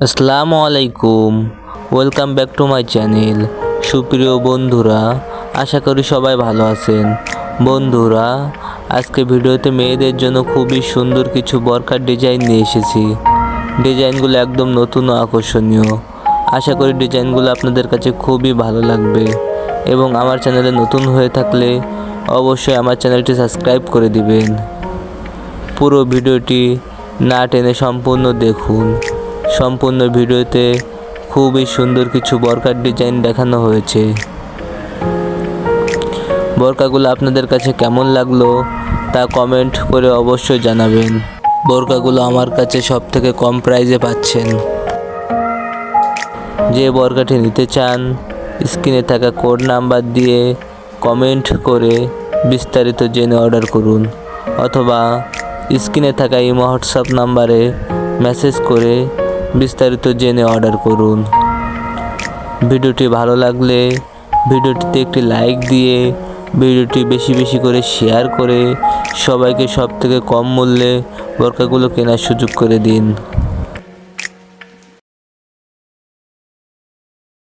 আসসালামু আলাইকুম। Welcome back to my channel সুপ্রিয় বন্ধুরা, আশা করি সবাই ভালো আছেন। বন্ধুরা, আজকে ভিডিওতে মেয়েদের জন্য খুবই সুন্দর কিছু বরকার ডিজাইন নিয়ে এসেছি। ডিজাইনগুলো একদম নতুন ও আকর্ষণীয়। আশা করি ডিজাইনগুলো আপনাদের কাছে খুবই ভালো লাগবে। এবং আমার চ্যানেলে নতুন হয়ে থাকলে অবশ্যই আমার চ্যানেলটি সাবস্ক্রাইব করে দিবেন। পুরো ভিডিওটি না টেনে সম্পূর্ণ দেখুন। সম্পূর্ণ ভিডিওতে খুবই সুন্দর কিছু বরকার ডিজাইন দেখানো হয়েছে। বোরকাগুলো আপনাদের কাছে কেমন লাগল তা কমেন্ট করে অবশ্যই জানাবেন। বোরকাগুলো আমার কাছে সব থেকে কম প্রাইজে পাচ্ছেন। যে বরকাটি নিতে চান, স্ক্রিনে থাকা কোড নাম্বার দিয়ে কমেন্ট করে বিস্তারিত জেনে অর্ডার করুন, অথবা স্ক্রিনে থাকা ইমো হোয়াটসঅ্যাপ নাম্বারে মেসেজ করে বিস্তারিত জেনে অর্ডার করুন। ভিডিওটি ভালো লাগলে ভিডিওটিতে একটি লাইক দিয়ে ভিডিওটি বেশি বেশি করে শেয়ার করে সবাইকে সব থেকে কম মূল্যে বরকাগুলো কেনার সুযোগ করে দিন।